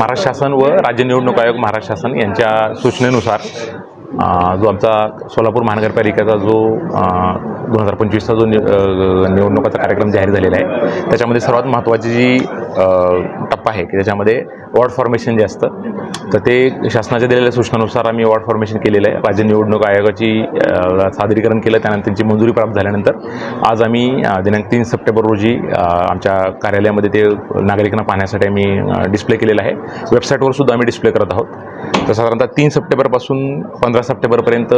महाराष्ट्र शासन व राज्य निवडणूक आयोग महाराष्ट्र शासन यांच्या सूचनेनुसार जो आमचा सोलापूर महानगरपालिकेचा जो दोन हजार पंचवीसचा जो निवडणुकाचा कार्यक्रम जाहीर झालेला आहे त्याच्यामध्ये सर्वात महत्त्वाची जी टप्पा आहे की त्याच्यामध्ये वॉर्ड फॉर्मेशन जे असतं तर ते शासनाच्या दिलेल्या सूचनानुसार आम्ही वॉर्ड फॉर्मेशन केलेलं आहे. राज्य निवडणूक आयोगाची सादरीकरण केलं त्यानंतर त्यांची मंजुरी प्राप्त झाल्यानंतर आज आम्ही दिनांक तीन सप्टेंबर रोजी आमच्या कार्यालयामध्ये ते नागरिकांना पाहण्यासाठी आम्ही डिस्प्ले केलेलं आहे. वेबसाईटवर सुद्धा आम्ही डिस्प्ले करत आहोत. तर साधारणतः तीन सप्टेंबरपासून पंधरा सप्टेंबरपर्यंत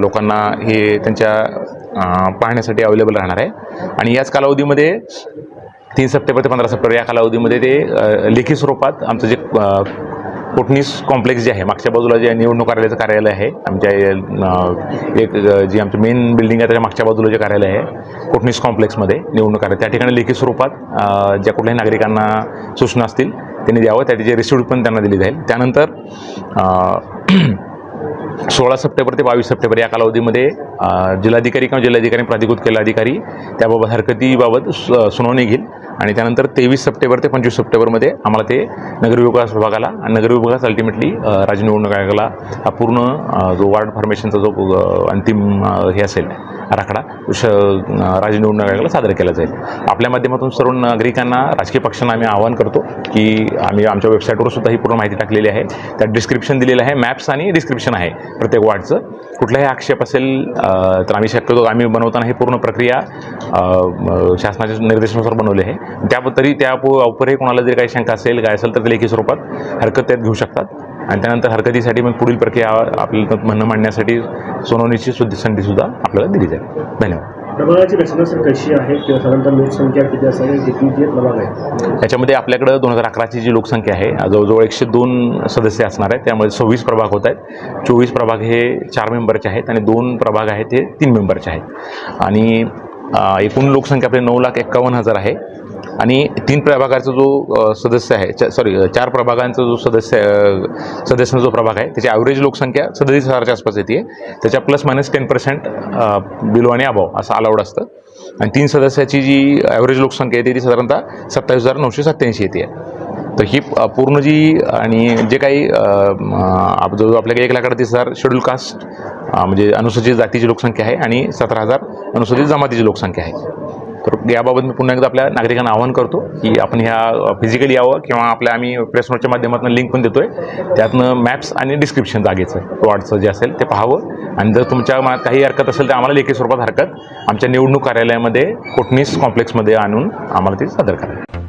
लोकांना हे त्यांच्या पाहण्यासाठी अवेलेबल राहणार आहे. आणि याच कालावधीमध्ये तीन सप्टेंबर ते पंधरा सप्टेंबर या कालावधीमध्ये ते लेखी स्वरूपात आमचं जे कोटणीस कॉम्प्लेक्स जे आहे मागच्या बाजूला जे निवडणूक कार्यालयाचं कार्यालय आहे आमच्या एक जी आमची मेन बिल्डिंग आहे त्याच्या मागच्या बाजूला जे कार्यालय आहे कोटणीस कॉम्प्लेक्समध्ये निवडणूक कार्यालय. त्या ठिकाणी लेखी स्वरूपात ज्या कुठल्याही नागरिकांना सूचना असतील त्यांनी द्यावं त्याची रिसिप्ट पण त्यांना दिली जाईल. त्यानंतर सोळा सप्टेंबर ते बावीस सप्टेंबर या कालावधीमध्ये जिल्हाधिकारी किंवा जिल्हाधिकारी प्राधिकृत केला अधिकारी त्याबाबत हरकतीबाबत सु- सुनावणी घेईल. आणि त्यानंतर तेवीस सप्टेंबर ते पंचवीस सप्टेंबरमध्ये आम्हाला ते नगरविकास विभागाला आणि नगरविभागास अल्टिमेटली राज्य निवडणूक आयोगाला हा पूर्ण जो वार्ड फॉर्मेशनचा जो अंतिम हे असेल आराखडा श राज्य निवडणूक आयोगाला सादर केला जाईल. आपल्या माध्यमातून सर्व नागरिकांना राजकीय पक्षांना आम्ही आवाहन करतो की आम्ही आमच्या वेबसाईटवर सुद्धा ही पूर्ण माहिती टाकलेली आहे. त्यात डिस्क्रिप्शन दिलेलं आहे मॅप्स आणि डिस्क्रिप्शन आहे प्रत्येक वार्डचं. कुठलाही आक्षेप असेल तर आम्ही शक्यतो आम्ही बनवताना ही पूर्ण प्रक्रिया शासनाच्या निर्देशानुसार बनवली आहे. त्या तरी त्या उपरही कोणाला जरी काही शंका असेल काय असेल तर ते लेखी स्वरूपात हरकत त्यात घेऊ शकतात. आणि त्यानंतर हरकतीसाठी मग पुढील प्रक्रिया आपल्याला म्हणणं मांडण्यासाठी सोनवणीची सुद्धा संधीसुद्धा आपल्याला दिली जाईल. धन्यवाद. प्रभागाची रचना सर कशी आहे? किंवा साधारणतः लोकसंख्या किती असावी? किती जे प्रभाग आहे? त्याच्यामध्ये आपल्याकडं दोन हजार अकराची जी लोकसंख्या आहे जवळजवळ एकशे दोन सदस्य असणार आहेत. त्यामध्ये सव्वीस प्रभाग होत आहेत. चोवीस प्रभाग हे चार मेंबरचे आहेत आणि दोन प्रभाग आहेत हे तीन मेंबरचे आहेत. आणि एकूण लोकसंख्या आपली नऊ लाख एक्कावन्न हजार आहे. आणि तीन प्रभागाचा जो सदस्य आहे सॉरी चार प्रभागांचा जो सदस्य सदस्यांचा जो प्रभाग आहे त्याची ॲव्हरेज लोकसंख्या सदतीस हजारच्या आसपास येते. त्याच्या plus minus ten percent below आणि अभाव असं अलाउड असतं. आणि तीन सदस्याची जी ॲव्हरेज लोकसंख्या येते ती साधारणतः सत्तावीस हजार नऊशे सत्त्याऐंशी येते. तर ही पूर्ण जी आणि जे काही जो आप- आपल्याकडे एक लाख अडतीस हजार शेड्यूल कास्ट म्हणजे अनुसूचित जातीची लोकसंख्या आहे आणि सतरा हजार अनुसूचित जमातीची लोकसंख्या आहे. तर याबाबत मी पुन्हा एकदा आपल्या नागरिकांना आवाहन करतो की आपण ह्या फिजिकली यावं किंवा आपल्या आम्ही प्रेस नोटच्या माध्यमातून लिंक पण देतोय. त्यातनं मॅप्स आणि डिस्क्रिप्शन जागेचं वॉर्डचं जे असेल ते पाहावं. आणि जर तुमच्या मनात काही हरकत असेल तर आम्हाला लेखी स्वरूपात हरकत आमच्या निवडणूक कार्यालयामध्ये कोटणीस कॉम्प्लेक्समध्ये आणून आम्हाला ते सादर करायला